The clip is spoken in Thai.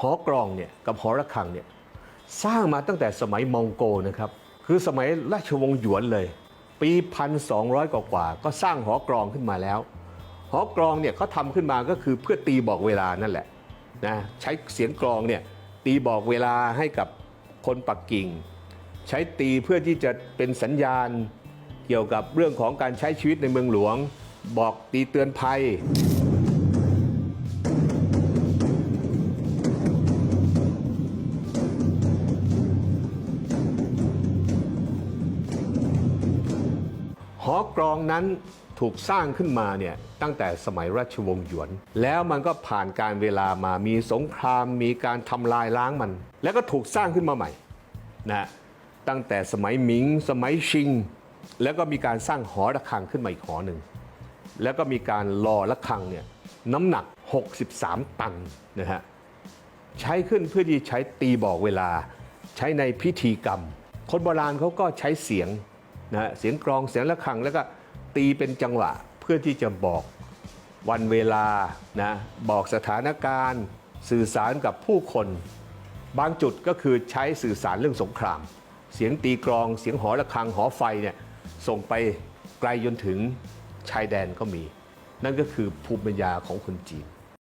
หอกรองเนี่ยกับหอระฆังเนี่ยสร้างมาตั้งแต่สมัยมองโกนะครับ คือสมัยราชวงศ์หยวนเลย ปีพันสองกว่า ก็สร้างหอกรองขึ้นมาแล้ว หอกรองเนี่ยเขาทำขึ้นมาก็คือเพื่อตีบอกเวลานั่นแหละนะใช้เสียงกรองเนี่ยตีบอกเวลาให้กับคนปักกิ่ง ใช้ตีเพื่อที่จะเป็นสัญญาณ เกี่ยวกับเรื่องของการใช้ชีวิตในเมืองหลวง บอกตีเตือนภัย หอกรองนั้นถูกสร้างขึ้นมาเนี่ยตั้งแต่สมัยราชวงศ์หยวน แล้วมันก็ผ่านการเวลามามีสงคราม มีการทำลายล้างมัน แล้วก็ถูกสร้างขึ้นมาใหม่นะตั้งแต่สมัยหมิง สมัยชิง แล้วก็มีการสร้างหอระฆังขึ้นมาอีกหอหนึ่งแล้วก็มีการรอระฆังเนี่ยน้ำหนัก 63 ตันนะฮะใช้ขึ้นเพื่อที่ใช้ตีบอกเวลา ใช้ในพิธีกรรม คนโบราณเขาก็ใช้เสียง นะเสียงกรองเสียงะระฆังแล้วก็ตีเป็นจังหวะเพื่อที่จะบอกวันเวลานะบอกสถานการณ์ สื่อสารกับผู้คน บางจุดก็คือใช้สื่อสารเรื่องสงคราม เสียงตีกรองเสียงหอระฆังหอไฟเนี่ยส่งไปไกลจนถึงชายแดนก็มี นั่นก็คือภูมิปัญญาของคนจีน